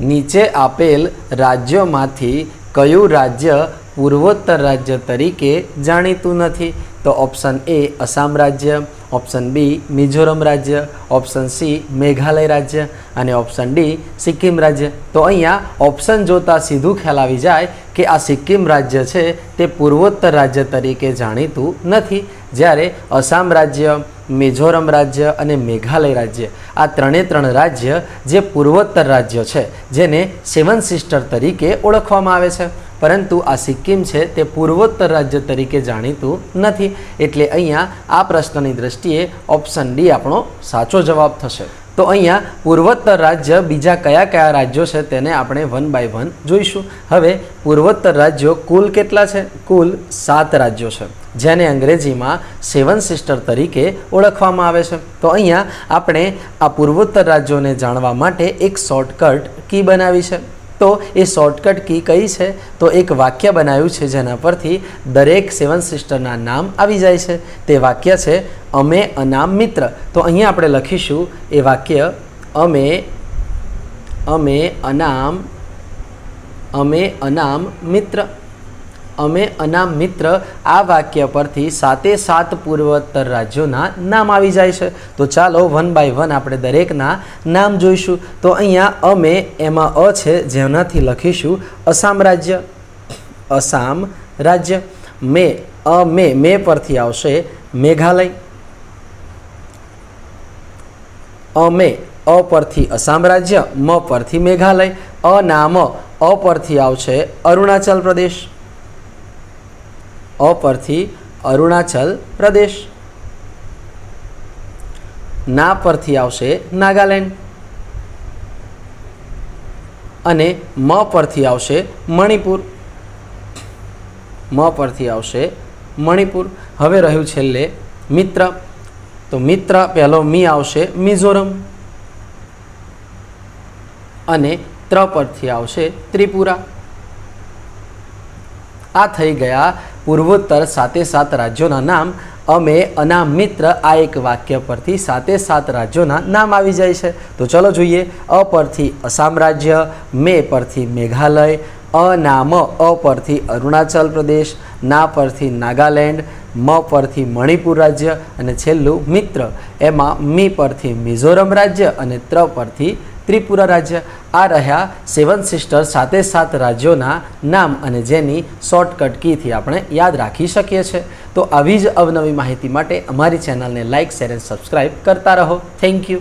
નીચે આપેલ રાજ્યોમાંથી કયું રાજ્ય પૂર્વોત્તર રાજ્ય તરીકે જાણીતું નથી? તો ઓપ્શન એ અસામ રાજ્ય ઓપ્શન બી મિઝોરમ રાજ્ય ઓપ્શન સી મેઘાલય રાજ્ય અને ઓપ્શન ડી સિક્કિમ રાજ્ય. તો અહીંયા ઓપ્શન જોતાં સીધું ખ્યાલ આવી જાય કે આ સિક્કિમ રાજ્ય છે તે પૂર્વોત્તર રાજ્ય તરીકે જાણીતું નથી. જ્યારે અસામ રાજ્ય, મિઝોરમ રાજ્ય અને મેઘાલય રાજ્ય, આ ત્રણે ત્રણ રાજ્ય જે પૂર્વોત્તર રાજ્ય છે, જેને સેવન સિસ્ટર તરીકે ઓળખવામાં આવે છે. પરંતુ આ સિક્કિમ છે તે પૂર્વોત્તર રાજ્ય તરીકે જાણીતું નથી. એટલે અહીંયા આ પ્રશ્નની દ્રષ્ટિએ ઓપ્શન ડી આપણો સાચો જવાબ થશે. તો અહીંયા પૂર્વોત્તર રાજ્ય બીજા કયા કયા રાજ્યો છે તેને આપણે વન બાય વન જોઈશું. હવે પૂર્વોત્તર રાજ્યો કુલ કેટલા છે? કુલ સાત રાજ્યો છે, જેને અંગ્રેજીમાં સેવન સિસ્ટર તરીકે ઓળખવામાં આવે છે. તો અહીંયા આપણે આ પૂર્વોત્તર રાજ્યોને જાણવા માટે એક શોર્ટકટ કી બનાવી છે. તો એ શોર્ટકટ કી કઈ છે? તો એક વાક્ય બનાવ્યું છે જેના પરથી દરેક સેવન સિસ્ટરના નામ આવી જાય છે. તે વાક્ય છે, અમે અનામ મિત્ર. તો અહીંયા આપણે લખીશું, એ વાક્ય, અમે અમે અનામ અમે અનામ મિત્ર. અમે અનામ મિત્ર આ વાક્ય પરથી સાતે સાત પૂર્વોત્તર રાજ્યોના નામ આવી જાય છે. તો ચાલો વન બાય વન આપણે દરેકના નામ જોઈશું. તો અહીંયા અમે એમાં અ છે જેનાથી લખીશું અસામ રાજ્ય. અસામ રાજ્ય. મે, અ, મે મે પરથી આવશે મેઘાલય. અમે અ પરથી અસામ રાજ્ય, મ પરથી મેઘાલય. અ નામ અ પરથી આવશે અરુણાચલ પ્રદેશ. અ પરથી અરુણાચલ પ્રદેશ. ના પરથી આવશે નાગાલેન્ડ. અને મ પરથી આવશે મણિપુર. મ પરથી આવશે મણિપુર. હવે રહ્યું છેલ્લે મિત્ર. તો મિત્ર પહેલો મી આવશે મિઝોરમ. અને ત્ર પરથી આવશે ત્રિપુરા. આ થઈ ગયા પૂર્વોત્તર સાતે સાત રાજ્યોના નામ. અમે અના મિત્ર આ એક વાક્ય પરથી સાતે સાત રાજ્યોના નામ આવી જાય છે. તો ચલો જોઈએ. અ પરથી અસામ રાજ્ય, મે પરથી મેઘાલય, અ નામ અ પરથી અરુણાચલ પ્રદેશ, ના પરથી નાગાલેન્ડ, મ પરથી મણિપુર રાજ્ય અને છેલ્લું મિત્ર. એમાં મી પરથી મિઝોરમ રાજ્ય અને ત્ર પરથી ત્રિપુરા રાજ્ય આ રહ્યા સેવન સિસ્ટર સાતે સાત રાજ્યોના નામ અને જેની શોર્ટકટ કીથી આપણે યાદ રાખી શકીએ છીએ. તો આવી જ અવનવી માહિતી માટે અમારી ચેનલને લાઇક શેર એન્ડ સબસ્ક્રાઈબ કરતા રહો. Thank you